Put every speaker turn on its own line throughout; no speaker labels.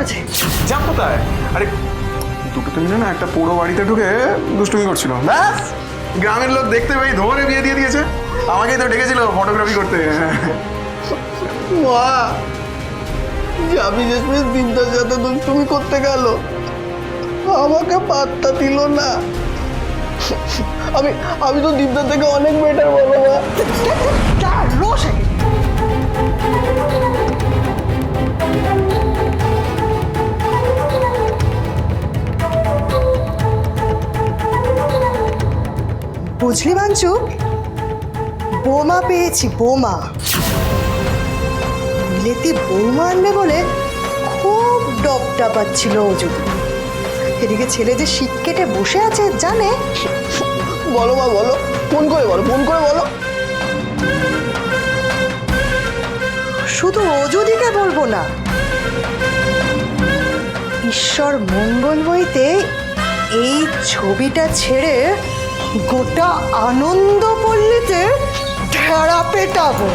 করেছে?
যা কোথায়? আরে দুটো তো মিলে না একটা পুরো বাড়িতে ঢুকে দুষ্টুমি করছিল। ব্যাস! গ্রামের লোক দেখতে পেয়ে ধরে বিয়ে দিয়ে দিয়েছে। আমাকেই তো ডেকেছিল ফটোগ্রাফি করতে।
মা ঝাঁপি জেসমিন দীপদার সাথে দুষ্টুমি করতে গেল। আমাকে পাত্তা দিল না। আমি আমি তো দীপদার থেকে অনেক
বুঝলি বাঞ্চু? বোমা পেয়েছি বোমা। মিলেতি বৌমা আনবে বলে খুব ডবটা পাচ্ছিল ও যদি। এদিকে ছেলে যে শীত কেটে বসে আছে জানে?
বলো মা বলো। ফোন করে বলো ফোন করে বলো।
শুধু অযোধিকে বলব না। ঈশ্বর মঙ্গল বইতে এই ছবিটা ছেড়ে গোটা আনন্দ পল্লীতে ঢেড়া পেটাবো।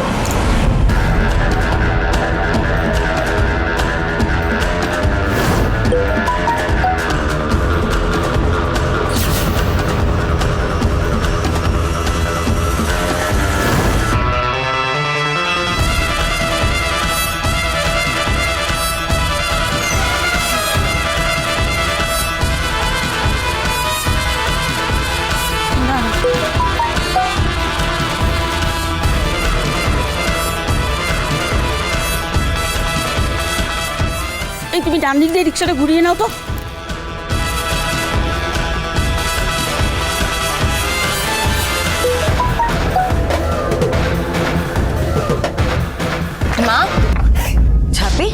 এই তুমি ডান দিক দিয়ে রিক্সাটা ঘুরিয়ে নাও তো।
মা ছাপি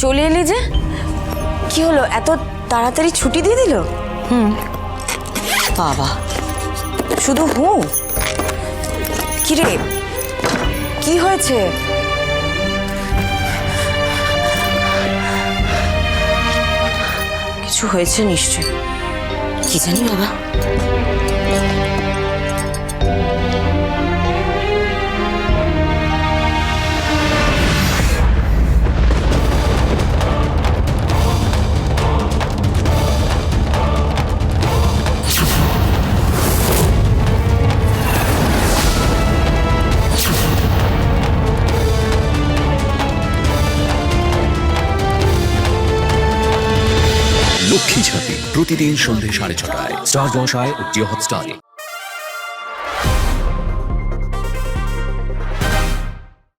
চলে এলি যে? কি হলো? এত তাড়াতাড়ি ছুটি দিয়ে দিল? হুম। বাবা শুধু হু? কিরে কি হয়েছে? কিছু হয়েছে নিশ্চয় কি জানি বাবা।
লক্ষ্মী ঝাঁপি প্রতিদিন সন্ধ্যে সাড়ে ছটায়। স্টার জলসায় ও জিও হটস্টারে।